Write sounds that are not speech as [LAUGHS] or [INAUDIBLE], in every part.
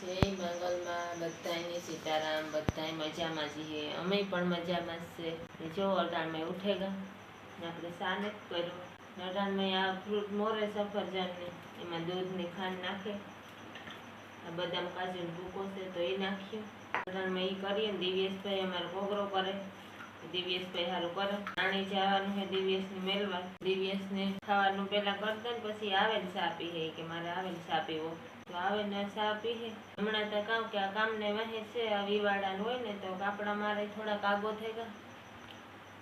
જય મંગલમાં બધાને સીતારામ, બધાય મજામાં છીએ. અમે પણ મજામાં છે. જો અટાણમાં ઉઠેગા. ને આપણે સાને કર્યો. ને આ ફ્રૂટ મોરે સફરજનની એમાં દૂધની ખાંડ નાખે. આ બદામ કાજુ ભૂકો છે તો એ નાખ્યું અટાણમાં એ કરીએ ને દિવ્યેશભાઈ અમારો કોગરો કરે. દિવ્યેશભાઈ સારું કરે. પાણી જવાનું છે દિવ્યેશને મેળવા દિવ્યેશને ખાવાનું પહેલાં કરતા ને પછી આવે ને ચા પીએ કે મારે આવે ને ચા પીવો તો આવે ને ચા પીએ. હમણાં તો કહું કે આ કામને વહે છે, આ વિવાડાનું હોય ને તો કાપડા મારે થોડાક આગો થઈ ગયા.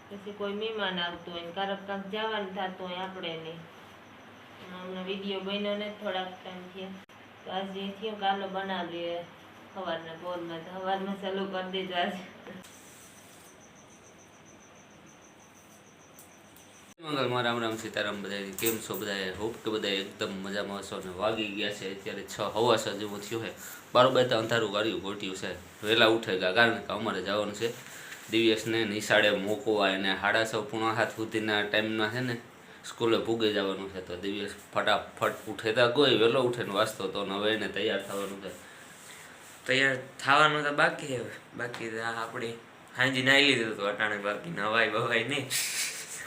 પછી કોઈ મહેમાન આવતું હોય કારક કાંક જવાનું થતું હોય આપણે નહીં હમણાં વીડિયો બન્યો ને થોડાક ટાઈમ થયા. તો આજે થયું કાલો બનાવીએ. સવારના બોરમાં તો સવારમાં ચાલુ કરી દેજો આજે. મંગલમાં રામ રામ સીતારામ બધા કેમ છો બધા હોપ કે બધા એકદમ મજામાં હશો અને વાગી ગયા છે. અત્યારે છ હવા છ જેવું થયું છે. બારોબાર તો અંધારું ગાડ્યું ગોટ્યું છે. વહેલા ઉઠે ગયા કારણ કે અમારે જવાનું છે. દિવ્યસને નિશાળે મોકવા એને સાડા છ પૂણા હાથ સુધીના ટાઈમમાં છે ને, સ્કૂલે ભૂગે જવાનું છે તો દિવ્યસ ફટાફટ ઉઠે. તો કોઈ વહેલો ઉઠીને વાંચતો તો ને હવે એને તૈયાર થવાનું છે. તૈયાર થવાનું તો બાકી હવે. બાકી આપણી હાંજી નાઈ લીધું હતું, અટાણે બાકી નવાય બવાય નહીં.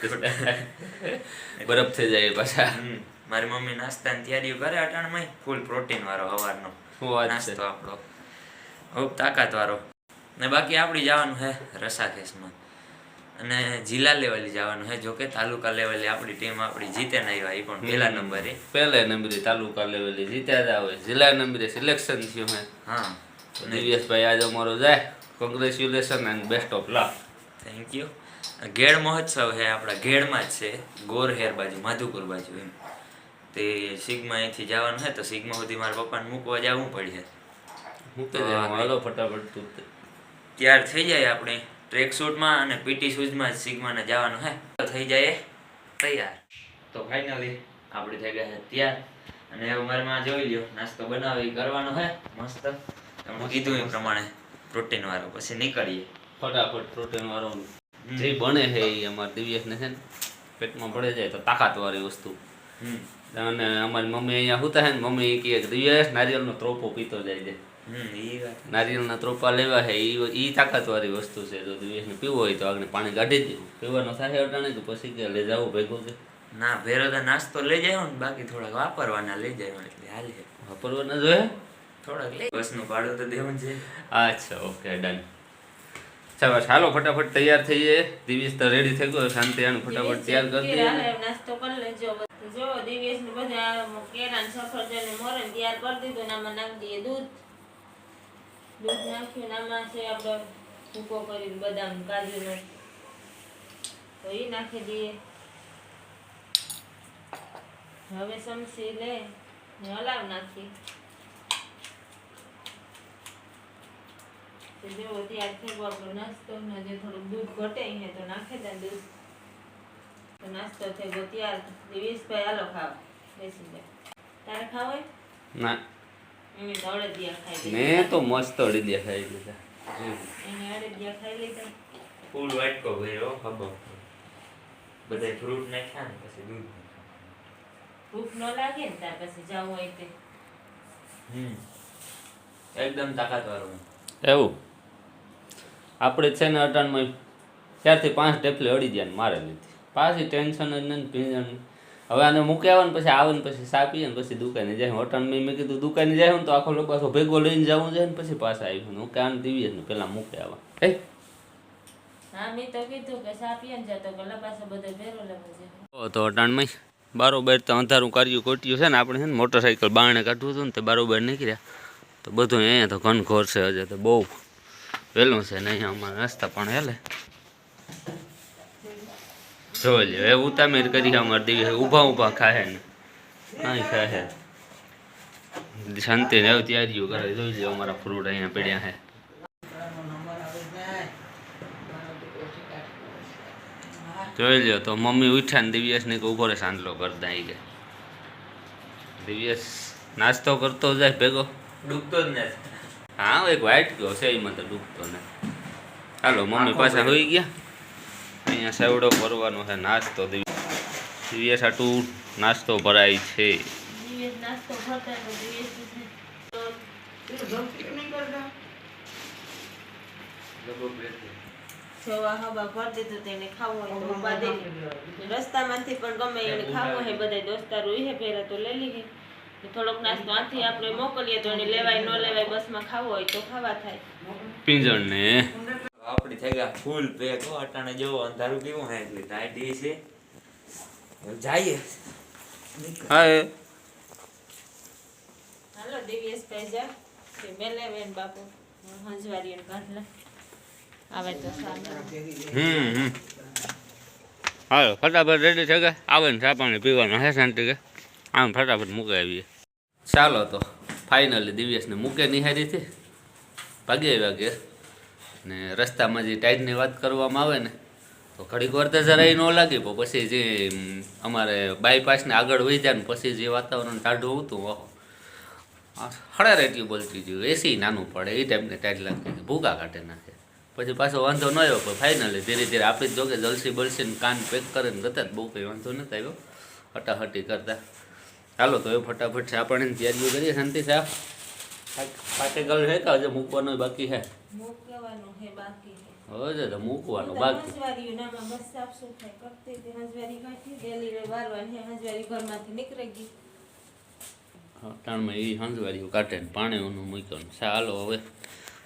[LAUGHS] બરફ થઈ જાય પાછા. મારી મમ્મી નાસ્તાની તૈયારીઓ કરે અટાણમાં ફૂલ પ્રોટીન વાળો હવારનો. નાસ્તો આપણો. ખૂબ તાકાત વાળો. ને બાકી આપણી જવાનું છે રસાખેસમાં. અને જિલ્લા લેવલે જવાનું છે જોકે તાલુકા લેવલે આપણી ટીમ આપણી જીતે ને આવ્યા એ પણ પહેલા નંબરે. પહેલા નંબરે તાલુકા લેવલે જીત્યા હતા હોય જિલ્લા નંબરે સિલેક્શન થયું હે. હા. દિવ્યેશભાઈ આજે અમારો જાય. Congratulation and best of luck thank you Ghed Mahotsav છે આપણા ઘેડમાં જ છે ગોરહેર બાજુ માધુપુર બાજુ એમ. તે સિગ્મા અહીંથી જવાનું છે તો સિગ્મા સુધી મારા પપ્પાને મૂકવા જવું પડશે. હું તો હાલો ફટાફટ. ત્યાર થઈ જાય આપણે. ટ્રેક સૂટમાં અને પીટી શૂઝમાં જ સિગ્માને જવાનું છે. તો થઈ જાય તૈયાર. તો ફાઇનલી આપણે થઈ ગયા છે તૈયાર. અને હવે મારે માં જોઈ લ્યો નાસ્તો બનાવી કરવાનો છે. મસ્ત. કીધું એ પ્રમાણે પ્રોટીન વાળો. પછી નીકળીએ. ફટાફટ પ્રોટીન વાળો. જે બને છે એ અમારા દિવ્યેશને છે ને પેટમાં પડે જાય તો તાકાત વાળી વસ્તુ અને અમારી મમ્મી અહીંયા હુતા છે ને મમ્મી કહે કે દિવ્યેશ નારિયેળનો ત્રોપો પીતો જાય છે. નારિયેળના ત્રોપા લેવા છે એ એ તાકાતવાળી વસ્તુ છે. જો દિવ્યેશને પીવો હોય તો આગળ પાણી કાઢી દેવું પીવાનો થાય અટાણે તો પછી કે લઈ જવું ભેગું છે. ના ભેરો તો નાસ્તો લઈ જાય ને બાકી થોડાક વાપરવાના લઈ જાય એટલે હાલે. વાપરવાના જોઈએ થોડાક લઈ. બસનું ભાડું તો દેવું છે. અચ્છા ઓકે ડન. ચાલો ચાલો ફટાફટ તૈયાર થઈ જાય દિવ્યેશ તો રેડી થઈ ગયો. શાંતિ આનું ફટાફટ તૈયાર કરી દઈએ. હાલે નાસ્તો કરી લેજો. જો દિવ્યેશ ને બધા કેળા ને સફરજન ને મોરે તૈયાર કરી દીધું ને આમાં નાખી દઈએ દૂધ. દૂધ નાખ્યું ને આમાં છે આપણે ભૂકો કરીને બદામ કાજુનો તો એ નાખી દઈએ. હવે સમસી લે ને હલાવ નાખી. તો જો તૈયાર થઈ ગયો આપણો નાસ્તો ને જે થોડુંક દૂધ ઘટે છે તો નાખે દે દૂધ. તો નાસ્તો થઈ ગયો તૈયાર. દિવેશભાઈ હાલો ખાવ બેસી જાય તારે ખાવ ના. એને તો અડદિયા ખાઈ મેં તો મસ્ત અડી દે ખાઈ લીધા. એને અડદિયા ખાઈ લીધા. ફૂલ વાટકો ભર્યો હબો બધા ફ્રૂટ નાખ્યા ને પછી દૂધ ભૂખ ન લાગે ને ત્યાર પછી જવું હોય તે. હમ. એકદમ તાકાત વાળું એવું? આપણે છે ને અટાણમાં ત્યારથી પાંચ ટેપલી અડી ગયા ને મારે લીધી પાછી ટેન્શન જ નથી ભીંજણ હવે આને મૂકી આવે ને પછી આવે ને પછી સાપીએ ને પછી દુકાને જાય. અટાણમાં મેં કીધું દુકાને જાય ને તો આખો લોકો પાછો ભેગો લઈને જવું જાય ને પછી પાછા આવ્યું હું કાન આને ને પેલા મૂકી આવે. છે. તો અટાણમાં બારોબર તો અંધારું કાર્યું કોટ્યું છે ને આપણે છે ને મોટરસાઇકલ બાણે કાઢવું હતું ને તે બારોબાર નીકળ્યા. તો બધું અહીંયા તો ઘનઘોર છે હજે તો બહુ. વહેલું છે ને અહીંયા રસ્તા પણ હેલે. જોઈ લ્યો, એ ઉતામેર કરી અમારે દિવ્ય ઊભા ઊભા ખાહે ને. અહીં ખાહે. શાંતિ ને તૈયારીઓ કરે, જોઈ લ્યો અમારા ફ્રૂટ અહીંયા પડ્યા હે જોઈ લ્યો, તો મમ્મી ઉઠ્યા ને દિવ્યેશ ને ઊભો રે સાંજલો કરતા કે દિવ્યાસ નાસ્તો કરતો જાય, ભેગો? ડૂબતો જ નથી. હા એક વાઇટ ગયો છે એમાં તો ડૂબતો ને. હાલો મમ્મી પાછા હોઈ ગયા? અહીંયા સેવડો ભરવાનો છે નાસ્તો દિવ્યેશ આટું નાસ્તો ભરાય છે. હોય રસ્તામાંથી પણ ગમે એને ખાવું હે બધા દોસ્તારો હે પહેલા તો લઈ ને થોડોક નાસ્તો આથી આપણે મોકલીએ તો એને લેવાય ન લેવાય બસમાં ખાવો હોય તો ખાવા થાય. પિંજણને. આપણી થઈ ગયા ફૂલ પેક અટાણે જો અંધારું કેવું હે એટલે ટાઈટી છે. જઈએ. હા હાલો દિવ્યેશ પૈસા કે મેલે વેન બાપુ. હંજવારી કાઢલા આવે તો સામે હમ હમ. હાલો ફટાફટ રેડી થઈ ગયા. આવે ને ચા પાણી પીવાનું હે શાંતિ કે? આમ ફટાફટ મૂકે આવીએ. ચાલો તો ફાઇનલી દિવ્યેશને મૂકે નિહારીથી. ભાગે ઘેર ને રસ્તામાં જે ટાઈટની વાત કરવામાં આવે ને, તો ઘડીક વાર તો જરાય ન લાગી, પણ પછી જે અમારે બાયપાસને આગળ વહી જાય ને પછી જે વાતાવરણ ટાઢું હતું, ઓહો. હળાર એટલી બોલતી ગયું એસી નાનું પડે, એ ટાઈપને ટાઈટ લાગતી ભૂકા કાઢે નાખે. પછી પાછો વાંધો ન આવ્યો, પણ ફાઇનલી ધીરે ધીરે આપણી જોકે જલસી બલસી ને કાન પેક કરીને જતા બહુ કંઈ વાંધો નથી આવ્યો. હટાહટી કરતા. ચાલો તો એ ફટાફટ ચા પાણીની તૈયારીઓ કરીએ. શાંતિ ચા પાટે ગળ છે કે હજુ મૂકવાનું બાકી છે? મૂકવાનું હે બાકી હે હવે તો મૂકવાનું હું તો બાકી. હંજવારી નામાં બસ સાફ સફાઈ કરતી હતી. હંજવારી કાઢી ડેલી વારવાની હે હંજવારી ઘરમાંથી નીકળી ગઈ. ત્રણમાં એ હંસવારીઓ કાઢે ને પાણીનું મૂક્યું ચા હાલો હવે.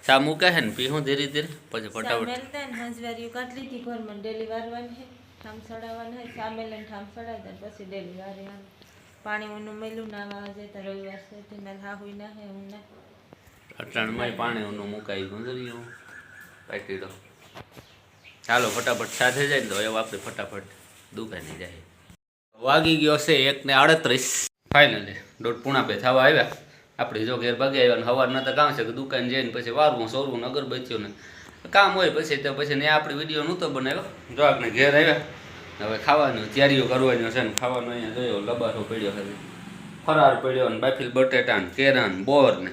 ચા મૂકે છે ને પીવું ધીરે ધીરે? પછી ફટાફટ. સામેલતા ને હંજવારીઓ કાઢી લીધી. ઘરમાં ડેલી વારવાની હે ઠામ સડાવવાનું હે સામેલ ને ઠામ સડાવી દે પછી ડેલી વારવાનું પાણી ઊનું મેલું નાવા જતા રવિવાર છે તેના હા હોય, ના હે હું ના. અટાણમાં પાણીનું મુકાઈ ગુંદરીઓ પાકી દો ચાલો, ફટાફટ સાથે જાય ને તો એવું આપણે ફટાફટ દુકાને જાય. વાગી ગયો છે એક ને આડત્રીસ. ફાઇનલી દોઢ પૂણા બે થવા આવ્યા. આપણે જો ઘેર ભાગી આવ્યા ને સવારના તો કામ છે કે દુકાન જઈને પછી વારવું, સોરવું ને અગરબત્તીઓ ને. કામ હોય પછી તો પછી ને આપણે વીડિયો નહોતો બનાવ્યો. જો આપણે ઘેર આવ્યા હવે ખાવાનું, તૈયારીઓ કરવાની છે ને, ખાવાનું અહીંયા જોયો, લબારો પડ્યો છે ફરાર પડ્યો ને, બાફીલ બટેટા ને, કેરા ને, બોર ને.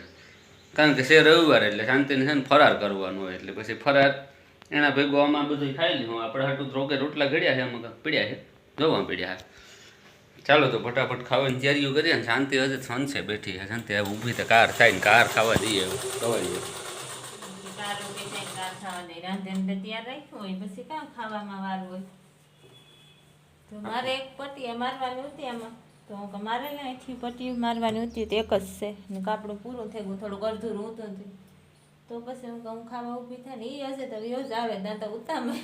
કારણ કે છે રવિવાર એટલે શાંતિને છે ને ફરાર કરવાનો હોય એટલે પછી ફરાર. એના ભેગો આમાં બધું ખાઈ લીધું. આપણે હાટું રોકે રોટલા ઘડ્યા છે, આમાં પીડ્યા છે. જોવા પડ્યા છે. ચાલો તો ફટાફટ ખાવાની તૈયારીઓ કરીએ ને, શાંતિ સન છે બેઠી છે. શાંતિ હવે ઊભી તો કાર થાય ને, કાર ખાવા દઈએ ખાવા તૈયાર રાખ્યું હોય, પછી કામ ખાવામાં વાર હોય. તો મારે એક પટ્ટી મારવાની હતી એમાં તો હું મારે ને અહીંથી પટ્ટી મારવાની હતી તો એક જ છે. ને કાપડું પૂરું થઈ ગયું થોડુંક અડધું હતું હતું. તો પછી હું કહું ખાવા ઊભી થાય ને એ હશે તો યોજ આવે ના તો ઉતામે.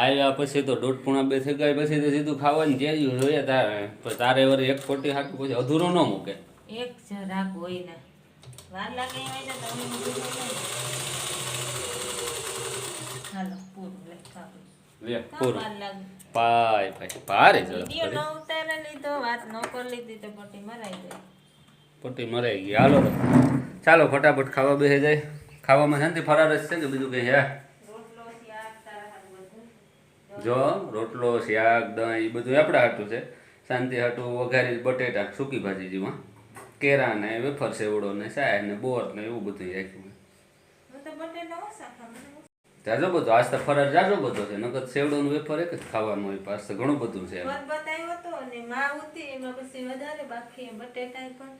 આવ્યા પછી તો દોઢ પૂણા બે થઈ ગયા પછી તો સીધું ખાવાની જે જોઈએ તારે. તારે વર એક ખોટી હાટું પછી અધૂરો ન મૂકે. એક જરાક હોય ને. વાર લાગે એમ હોય ને તો અમે બીજું કોઈ નહીં. હાલો પૂરું લઈ લે. પૂરું. પાય પાય ભારે ઝડપ વીડિયો કરી ન ઉતારે લીધો વાત ન કરી લીધી તો પટ્ટી મરાઈ ગઈ. હાલો ચાલો ફટાફટ ખાવા બેસી જાય. ખાવામાં શાંતિ ફરાર છે કે બીજું કંઈ હે જો રોટલો શાક દહીં એ બધું આપણા હાટું છે. શાંતિ હાટું વઘારી બટેટા સૂકી ભાજી જેમાં કેરા ને વેફર સેવડો ને સાય ને બોર ને એવું બધું રાખ્યું જાજો બધો આજ તો ફરાર જાજો બધો છે. નકર સેવડોનું વેફર એક જ ખાવાનું હોય પાસ ઘણું બધું છે વર બતાવ્યો હતો અને માં ઉતી એમાં પછી વધારે બાકી બટેટા પણ.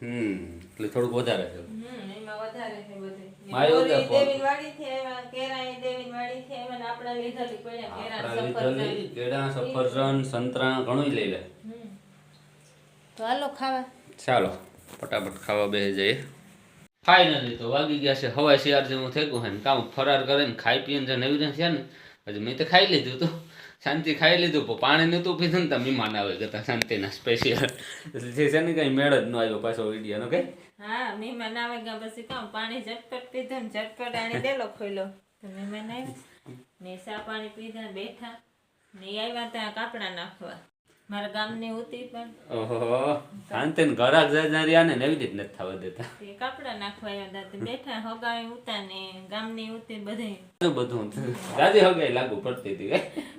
હમ એટલે થોડુંક વધારે છે. હમ એમાં વધારે છે બધું. માયો બોરી દેવીન વાડી થી આવ્યા કેરાય દેવીન વાડી થી આવ્યા ને આપણા લીધેલી પડ્યા કેરા સફરજન. કેળા સફરજન સંતરા ઘણું લઈ લે. હમ. તો હાલો ખાવા. ચાલો ફટાફટ ખાવા બેસી જઈએ. ફાઇનલી તો વાગી ગયા છે હવાઈ શિયાર જેવું થઈ ગયું ને, કામ ફરાર કરે ને, ખાઈ પીને જે નવી છે ને હજી મેં તો ખાઈ લીધું તું. શાંતિ ખાઈ લીધું, પણ પાણી નહોતું પીધું ને, તો મહેમાન આવે ગતા શાંતિના સ્પેશિયલ જે છે ને કંઈ મેળ જ ન આવ્યો પાછો વિડીયોનો, કંઈ? હા મહેમાન આવે ગયા પછી કામ, પાણી ઝટપટ પીધું ને, ઝટપટ આણી દેલો ખોલ્યો તો મહેમાન આવ્યા ને સા પાણી પીધા બેઠા. ને આવ્યા ત્યાં કાપડા નાખવા. મારા ગામની ઉતી પણ. ઓહો શાંતિ ને ઘરાક જતા રહ્યા ને એવી રીત નથી થવા દેતા. તે કાપડા નાખવા આવ્યા હતા. બેઠા હગાવી ઉતા ને ગામની ઉતી બધે. બધું બધું દાદી હગાઈ લાગુ પડતી હતી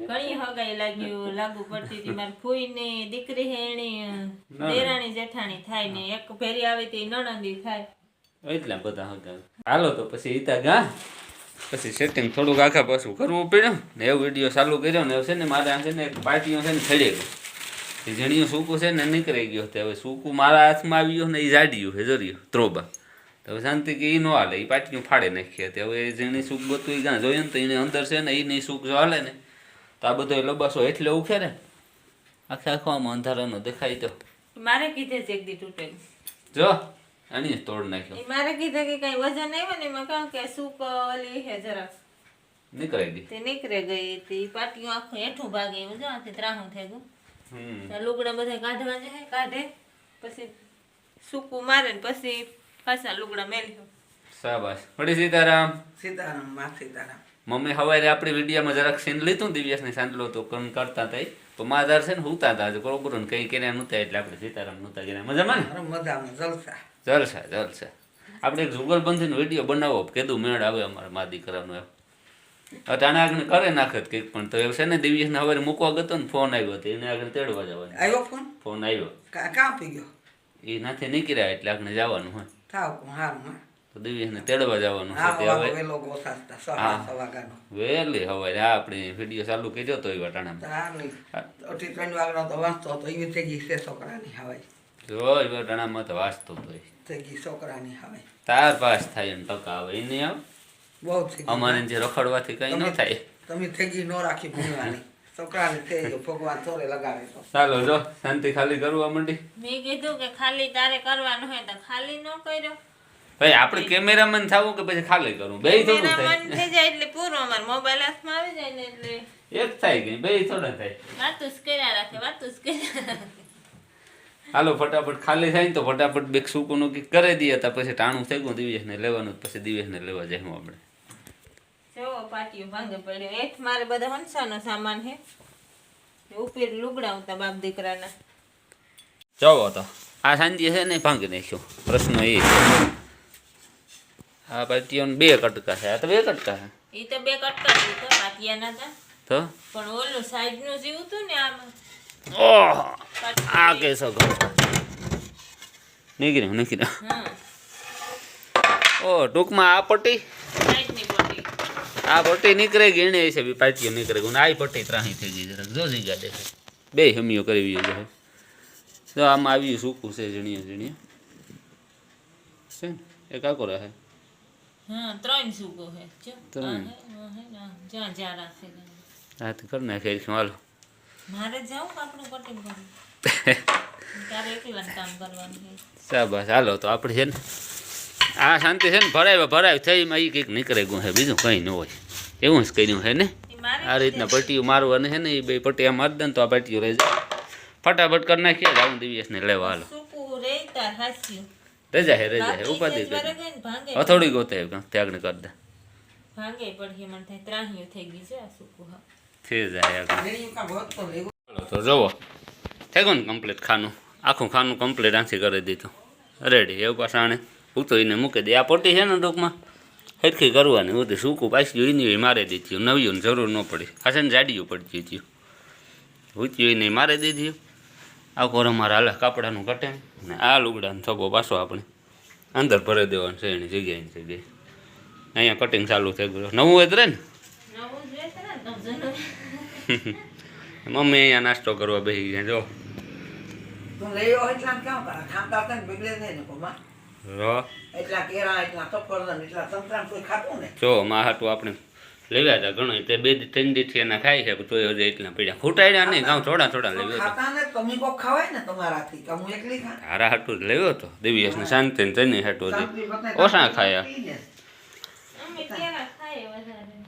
ઘણી હગાઈ લાગ્યું લાગુ પડતી હતી. મારી ફૂઈ ને દીકરી હેણી દેરાણી જેઠાણી થાય ને એક ફેરી આવી તે નણંદી થાય. એટલા બધા હતા હાલો તો પછી ઈતા ગા. પછી સેટિંગ થોડુંક આખા પાછું કરવું પડ્યું ને એવો વીડિયો ચાલુ કર્યો ને છે ને મારે છે ને પાર્ટીઓ છે ને ખડી ગયું એ જણીયું સૂકું છે ને નીકળી ગયો તે હવે સૂકું મારા હાથમાં આવ્યું ને એ જાડ્યું છે જર્યું ત્રોબા. તો હવે શાંતિ કે એ ન હાલે એ પાટીયું ફાડે નાખીએ તે હવે જેની સુખ બધું એ ગાં જોઈએ ને તો એને અંદર છે ને એની સૂક જો હાલે ને તો આ બધો લબાસો એટલે ઉખે ને આખે આખો આમાં અંધારાનો દેખાય તો. મારે કીધે છે એક દી તૂટે. જો આની તોડ નાખ્યો. મારે કીધે કે કઈ વજન આવ્યો ને એમાં કહું કે સૂક ઓલી હે જરા નીકળી ગઈ. તે નીકળે ગઈ તે પાટીયું આખું હેઠું ભાગે એવું જો આથી ત્રાહું થઈ ગયું. લુગડા બધા કાઢવા જાય કાઢે પછી સૂકું મારે ને પછી પાછા લુગડા મેલ્યો. શાબાશ. વળી સીતારામ? સીતારામમાં સીતારામ. મમ્મી હવારે આપણી વિડીયામાં જરાક સીન લીધું દિવ્યાસને સાંજલો તો કન કરતા હતા તો માધાર છે ને હુતા હતા આજે બરોબર ને કઈ કર્યા નહોતા એટલે આપણે સીતારામ નહોતા કર્યા. મજામાં ને? અરે મજામાં જલસા. જલસા જલસા. આપણે એક જુગલબંધીનો વીડિયો બનાવો કીધું મેળ આવે અમારે મા દીકરાનો એમ. અટાણે આગળ કરે નાખત કંઈક પણ. તો એવું છે ને દિવ્યેશ ને હવે મૂકવા ગયો ને ફોન આવ્યો હતો. એને આગળ તેડવા જવાનું. આવ્યો ફોન? ફોન આવ્યો. કા પી ગયો? એ નાથે નીકળ્યા એટલે આગળ જવાનું હોય. થાવ હારું તો તેડવા જવાનું છે હવે વહેલી આ આપણે વીડિયો ચાલુ કર્યો તો એ વટાણામાં તારની અઢી ત્રણ વાગનો તો વાંચતો હતો. એવી થઈ ગઈ છે છોકરાની હવાઈ. જો એ વટાણામાં તો વાંચતો તો એ. થઈ ગઈ છોકરાની હવાઈ. તાર પાસ થાય ને ટકા આવે એને આવ બહુ થઈ અમારે જે રખડવાથી કઈ ન થાય. તમે થઈ ન નો રાખી ભણવાની. છોકરાને થઈ ગયો ભગવાન થોડે લગાવે તો. ચાલો જો શાંતિ ખાલી કરવા માંડી. મેં કીધું કે ખાલી તારે કરવાનું હોય તો ખાલી ન કર્યો. ભાઈ આપણે કેમેરામેન થાવું કે પછી ખાલી કરવું બે થોડું થાય. થઈ જાય એટલે પૂરો અમાર મોબાઈલ હાથમાં આવી જાય ને એટલે. એક થાય કે બે થોડા થાય. વાતું કર્યા રાખે વાતું કર્યા. હાલો ફટાફટ ખાલી થાય ને તો ફટાફટ બે સૂકું નું કરી દઈએ તો પછી ટાણું થઈ ગયું દિવ્યેશને લેવાનું પછી દિવ્યેશને લેવા જાય આપણે. જો પાટીઓ ભાંગે પડ્યો. એઠ મારે બધા હંસાનો સામાન હે ઉપર લુગડા ઉતા બાપ દીકરાના. જોવો તો. આ સાંજે છે ને ભાંગી નાખ્યો. પ્રશ્ન એ. છે આ પાટીઓને બે કટકા છે. આ તો બે કટકા છે. એ તો બે કટકા તો પાટિયાના હતા. તો? પણ ઓલું સાઈડનું જીવ હતું ને આમાં. ઓહ! આ પાટિયું. કેસો ગયો નીકળ્યો નીકળ્યો. ઓ ટૂંકમાં આ પટી પટ્ટી આ પટ્ટી નીકળે ગીણે છે? બી પાટીઓ નીકળે ગુણ આ પટ્ટી ત્રાહી થઈ ગઈ જરાક. જો જઈ ગાડે બે હમીઓ કરવી છે તો આમાં આવ્યું સૂકું છે જણીએ જણીએ છે ને? એક આકો રહે. હા ત્રણ સુકો જો ત્રણ. જ્યાં જ્યાં રાખે હા તો કરી નાખે હાલો. મારે જાઉં કાપડું કટિંગ કરવું તારે એકલા કામ કરવાનું છે. શાબાશ. હાલો તો આપણે છે ને આ શાંતિ છે ને ભરાય ભરાય. થઈ એમાં એ કંઈક નીકળે ગયું છે બીજું કંઈ ન હોય. એવું જ કર્યું છે ને? આ રીતના પટ્ટીઓ મારવાની છે ને એ બે પટ્ટી આમ મારી દે ને તો આ પટ્ટીઓ રહી જાય. ફટાફટ કરી નાખીએ જાઉં દિવ્યસને લેવા હાલો રજા હે રજા હે ઉપાધિ કરી. ગઈ ને ભાંગે હથોડી ગોતે ત્યાગને કરી દે. ભાંગે પડી મને થાય ત્રાહીઓ થઈ ગઈ છે આ સૂકું હા. થઈ જાય તો જુઓ. થઈ ગયું ને કમ્પ્લીટ ખાનું? આખું ખાનું કમ્પ્લીટ આથી કરી દીધું. રેડી એવું પાછા આણે. ઉતો એને મૂકી દે. આ પોટી છે ને ટૂંકમાં? હેરખી કરવાની. બધી સૂકું પાછી એની મારી દીધી. નવીઓને જરૂર ન પડી. આ છે ને જાડીયું પડી ગયું ઉચ્યું એને મારી દીધી. આખો અમારા હાલે કાપડાનું કટે ને. આ લુગડાનો થબો પાછો આપણે અંદર ભરી દેવાનું છે. એની જગ્યાએની જગ્યાએ. અહીંયા કટિંગ ચાલુ થઈ ગયું. નવું હોય તો રે ને. તો. [LAUGHS] મમ્મી અહીંયા નાસ્તો કરવા બેસી ગયા જો. તું એટલા કેમ કરે? ખાતા ને બગડે નહીં ને કોમાં? રો એટલા કેળા એટલા સફરજન એટલા સંતરામ કોઈ ખાતું ને. જો માં હાટું આપણે લેવ્યા હતા ઘણો. તે બે ત્રણ દીથી એના ખાય છે તો હજે એટલા પડ્યા. ખૂટાડ્યા નહીં ગાઉં થોડા થોડા તો. લેવ્યો ખાતા ને તમે કોક ખવાય ને તમારાથી કે હું એકલી ખા હારા હાટું જ લેવ્યો હતો દિવ્યેશને શાંતિ ને તને હાટું ઓછા ખાયા.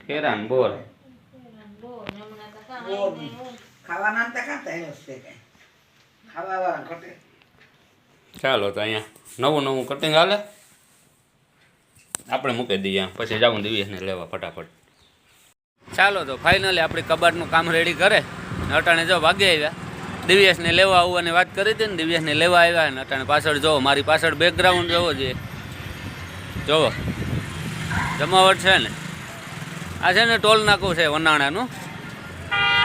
કેરા ને બોર. ને તો. ખાવાના ખાતા ખાવા વાળા ઘટે. ચાલો તો અહીંયા નવું નવું કટિંગ હાલે. આપણે મૂકી દઈએ. પછી જાઉં દિવ્યેશને લેવા ફટાફટ. ચાલો તો ફાઇનલી આપણે કબાટનું કામ રેડી કરે. ને અટાણે જો ભાગે આવ્યા. દિવ્યસને લેવા આવવાની વાત કરી હતી ને દિવ્યેશને લેવા આવ્યા ને અટાણે પાછળ જોવો મારી પાછળ બેકગ્રાઉન્ડ જોવો જોઈએ. જોવો જમાવટ છે ને. આ છે ને ટોલ નાકું છે વનાણાનું.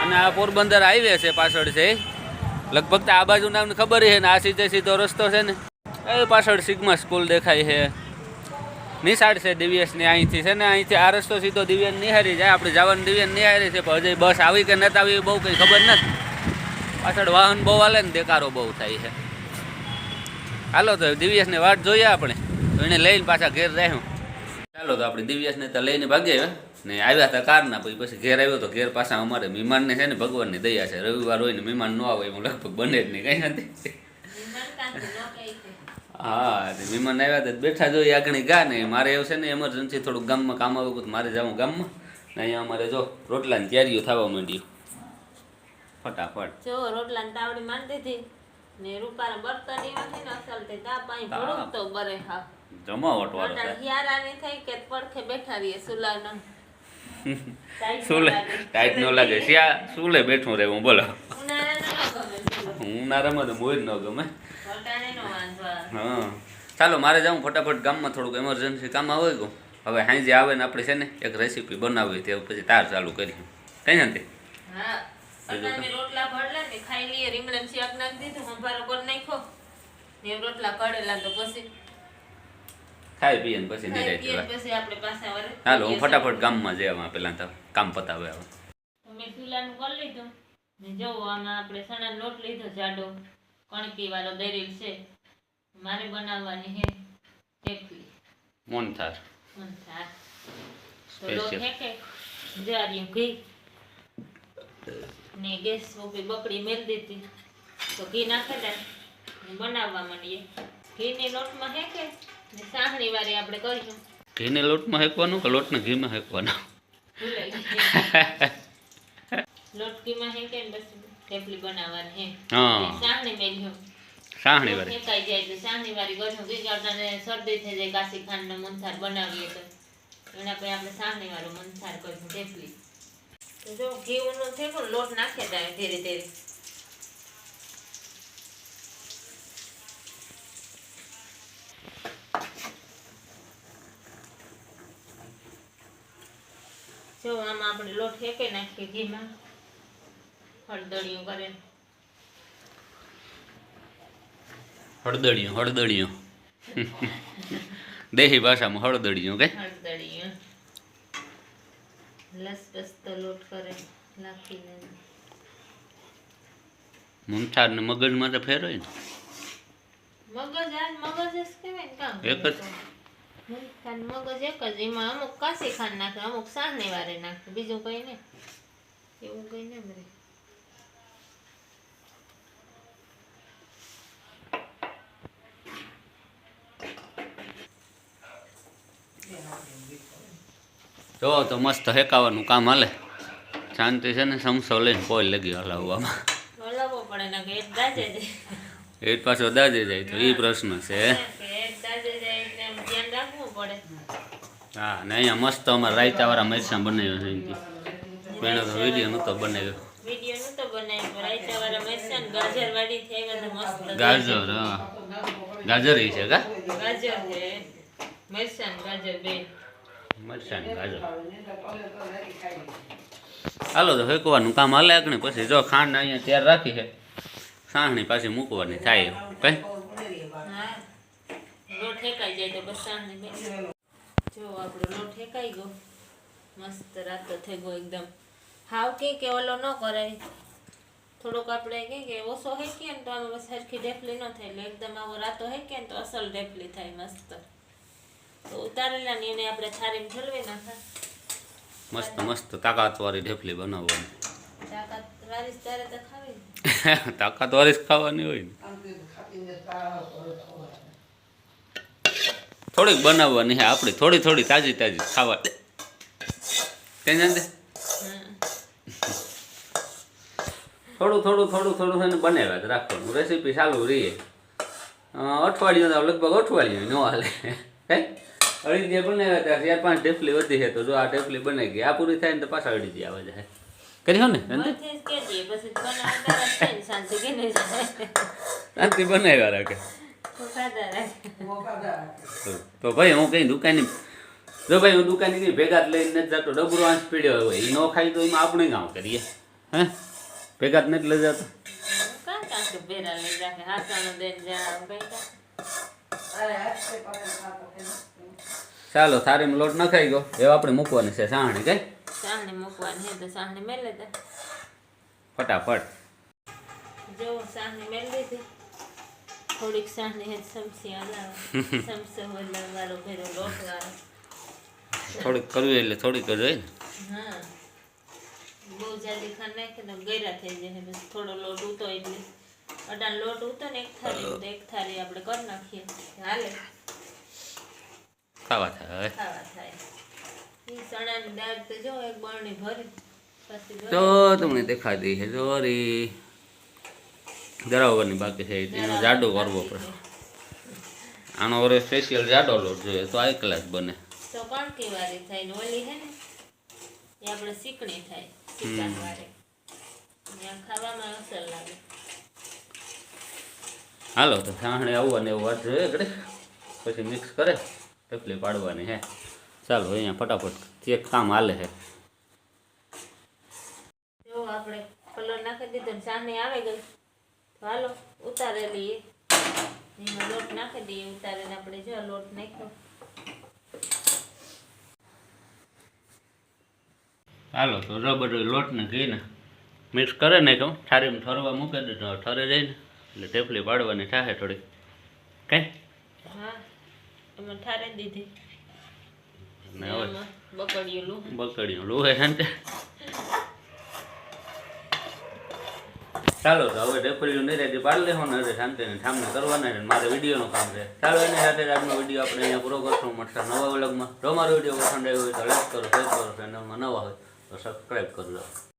અને આ પોરબંદર હાઈવે છે પાછળ છે લગભગ તો આ બાજુ નામ ખબર છે ને, આ સીધે સીધો રસ્તો છે ને. એ પાછળ સિગ્મા સ્કૂલ દેખાય છે. નિશાળ છે દિવ્યેશની, અહીંથી છે ને, અહીંથી આ રસ્તો સીધો દિવ્યાન નિહારી જાય. આપણે જવાનું દિવ્યાન નિહારી છે, પણ હજી બસ આવી કે નથી આવી બહુ કંઈ ખબર નથી. પાછળ વાહન બહુ હાલે ને, દેકારો બહુ થાય છે. હાલો તો દિવ્યેશની વાટ જોઈએ આપણે. તો એને લઈને પાછા ઘેર રહ્યું ચાલો તો આપણે દિવ્યાસને તો લઈને ભાગી આવ્યા ને આવ્યા હતા કારના પછી પછી ઘેર આવ્યો તો ઘેર પાછા અમારે મહેમાનને છે ને ભગવાનની દયા છે. રવિવાર હોય ને મહેમાન ન આવે એમાં લગભગ બને જ નહીં કઈ નથી. હા તે મહેમાન આવ્યા હતા બેઠા જોઈએ આગળ ગા ને મારે એવું છે ને એમરજન્સી થોડુંક ગામમાં કામ આવ્યું હતું મારે જવું ગામમાં. ને અહીંયા અમારે જો રોટલાની તૈયારીઓ થવા માંડ્યું ફટાફટ. જો રોટલાની તાવડી માંડી દીધી. ને રૂપારા બર્તન એવા છે ને અસલ તે તા પાઈ ભરું તો બરે હા. જમાવટ વાળો છે આની થઈ કે પડખે બેઠા રહીએ સુલાનો સુલે ટાઈટ ન લાગે. શ્યા સુલે બેઠું રહેવું બોલો. હું ના સુલો. તો ન ગમે હા. ચાલો મારે જાઉં ફટાફટ ગામમાં થોડુંક એમરજન્સી કામ આવે ગયું. હવે હાંજે આવે ને આપણે છે ને એક રેસીપી બનાવી તે પછી તાર ચાલુ કરી કઈ નથી. રોટલા ભરલા ને ખાઈ લઈએ. રીંગણાનું શાક નાખી દીધું. સંભારો કરી નાખ્યો. ને રોટલા કડેલા તો પછી ખાઈ પીએ ને પછી નિરાય જવાય હાલો હું ફટાફટ ગામમાં જવા પેલા તો કામ પતાવે હવે મેં ચૂલાનું કરી લીધું. ને જો આમાં આપણે સણાનો લોટ લીધો જાડો કણકી વાળો દરેલ છે. મારે બનાવવાની છે થેપલી મોનથાર મંથાર તો લોટ. હેકે જાર્યું ઘી. ને ગેસ ઉપર બકડી મેલ દીધી. તો ઘી નાખેલા ને બનાવવા માંડીએ. ઘીની લોટમાં હેકે. ને સાહણી વાળી આપણે કરીશું. ઘીને લોટમાં હેકવાનું કે લોટને ઘીમાં હેકવાનું લોટ ઘીમાં હેકે ને બસ થેપલી બનાવવાની હે. હા સાહણી મેલ્યો. સાહણી વાળી હેકાઈ જાય તો સાહની વાળી ગળું ગીગાટાને શરદી થઈ જાય કાશી ખાંડનો મંથાર બનાવીએ તો. એના પછી આપણે સાહની વાળો મંથાર કરીશું થેપલી. તો જો ઘી ઊનું થેપલું લોટ નાખે જાય ધીરે ધીરે. જો આમાં આપણે લોટ ફેંકી નાખીએ ઘીમાં હળદળિયું કરે. હળદળિયું હળદળિયું દેહી ભાષામાં હળદળિયું કે? હળદળીયું લોટ કરે નાખીને. મુંઠાર ને મગજમાં તો ને? મગજ આ મગજ જ કહેવાય ને કામ એક જ? મગજ એક જ એમાં અમુક કાશી ખાંડ નાખે અમુક સાંજની વારે નાખે બીજું કઈ નહીં. એવું કઈ ના મળે જો તો મસ્ત હેકાવાનું કામ હાલે. શાંતિ છે ને સમસો લઈને કોઈ લગી હલાવવામાં. હલાવવો પડે એક એ પાછો દાજે જાય તો એ પ્રશ્ન છે કે એક દાજે જાય એટલે એમ ધ્યાન રાખવું પડે. હા ને અહીંયા મસ્ત અમારે રાયતાવાળા મરચાં બનાવ્યો છે અહીંથી. પેણો તો વીડિયો નહોતો બનાવ્યો. રાયતા વાળા ગાજર વાળી હા. ગાજર ઈ છે કા? ગાજર છે. મરચાં ગાજર બે. મરચાં ગાજર. હાલો તો હેકવાનું કામ હાલે આગળ પછી જો ખાંડ અહીંયા તૈયાર રાખી છે સાહણી પાછી મૂકવાની થાય કઈ? જાય તો બસ સાંજે જો આપણો લોટ ઠેકાઈ ગયો. મસ્ત રાતો થઈ ગયો એકદમ. હાવ કે કે ઓલો ન કરાય. થોડોક આપણે કે કે ઓછો હેકીએ ને તો આમાં બસ સરખી ઢેફલી ન થાય. એટલે એકદમ આવો રાતો હેકીએ ને તો અસલ ઢેફલી થાય મસ્ત. તો ઉતારેલા ને એને આપણે થારીમાં ઠલવી નાખા. મસ્ત મસ્ત તાકાતવાળી ઢેફલી બનાવવાની. તાકાત વાળી ત્યારે તો ખાવી. [LAUGHS] તાકાતવાળી જ ખાવાની હોય ને. થોડીક બનાવવાની છે આપણી થોડી થોડી તાજી તાજી ખાવા. કઈ ના થોડું થોડું થોડું થોડું એને બનાવ્યા જ રાખવાનું. રેસીપી ચાલુ રહીએ. અઠવાડિયું લગભગ અઠવાડિયું ન હાલે. કઈ અઢી દી બનાવ્યા હતા ચાર પાંચ ઢેફલી વધી છે તો જો આ ઢેફલી બનાવી ગઈ. આ પૂરી થાય ને તો પાછા અઢી આવે જાય. કરી હો ને જ. શાંતિ બનાવ્યા રાખે. તો ભાઈ હું કઈ દુકાની જો ભાઈ હું દુકાને કઈ ભેગા જ લઈને નથી જતો. ડબરો આંસ પીડ્યો હોય. એ ન ખાય તો એમાં આપણે કામ કરીએ. હે? ભેગા જ નથી લઈ જતો. ચાલો થારીમાં લોટ નખાઈ ગયો. હવે આપણે મૂકવાની છે સાહણી કઈ? સાહણી મૂકવાની હે તો સાહણી મેલે દે. ફટાફટ. જો સાહણી મેલી દીધી. થોડીક સાંજે સમસી હલાવે સમસો હલાવ વાળો ભેરો લોટ થોડીક કરવી એટલે થોડીક જ હોય ને. હા. બહુ જલ્દી ખાન નાખે તો ગયરા થઈ જાય બસ થોડો લોટ ઉતો એટલે. અડાણ લોટ ઉતો ને એક થાળી એક થાળી આપણે કરી નાખીએ. હાલે. ખાવા થાય ખાવા થાય. એ ચણાની દાળ તો જો એક બરણી ભરી. પછી તો. તમને દેખાડી છે જરા વગરની બાકી છે એનો જાડો કરવો પડે. આનો વરે સ્પેશિયલ જાડો લોટ જોઈએ તો આ એકલા જ બને. તો કણકી વાળી થાય? ને ઓલી હે ને? એ આપણે શીકણી થાય શીકાણ વાળી ખાવામાં અસર લાગે. હાલો તો સાંજણે આવવાની એવું વાત જોઈએ ઘડે પછી મિક્સ કરે ટપલી પાડવાની હે. ચાલો અહીંયા ફટાફટ ચેક કામ હાલે છે જો આપણે કલર નાખી દીધો ને આવે ગઈ. હાલો ઉતારે લઈએ. એમાં લોટ નાખી દઈએ ઉતારીને આપણે જો લોટ નાખ્યો. હાલો તો રબર લોટને ઘીને મિક્સ કરે ને કહું ઠારીમાં ઠરવા મૂકે દે તો ઠરે જઈને એટલે ટેપલી પાડવાની થાય થોડી કઈ? હા એમાં ઠારે દીધી. બકડિયું લું બકડીયું લોહે. તે. ચાલો, તો હવે ટેપરીયું નહીં રેડી પાડી લેવાનું હવે શાંતિને સામને કરવાના છે મારે વિડીયોનું કામ છે. ચાલો, એની સાથે આજનો વીડિયો આપણે અહીંયા પૂરો કરશું, મળશે નવા વ્લોગમાં. જો મારો વીડિયો પસંદ આવ્યો હોય તો લાઈક કરો શેર કરો ચેનલમાં નવા હોય તો સબસ્ક્રાઈબ કરજો.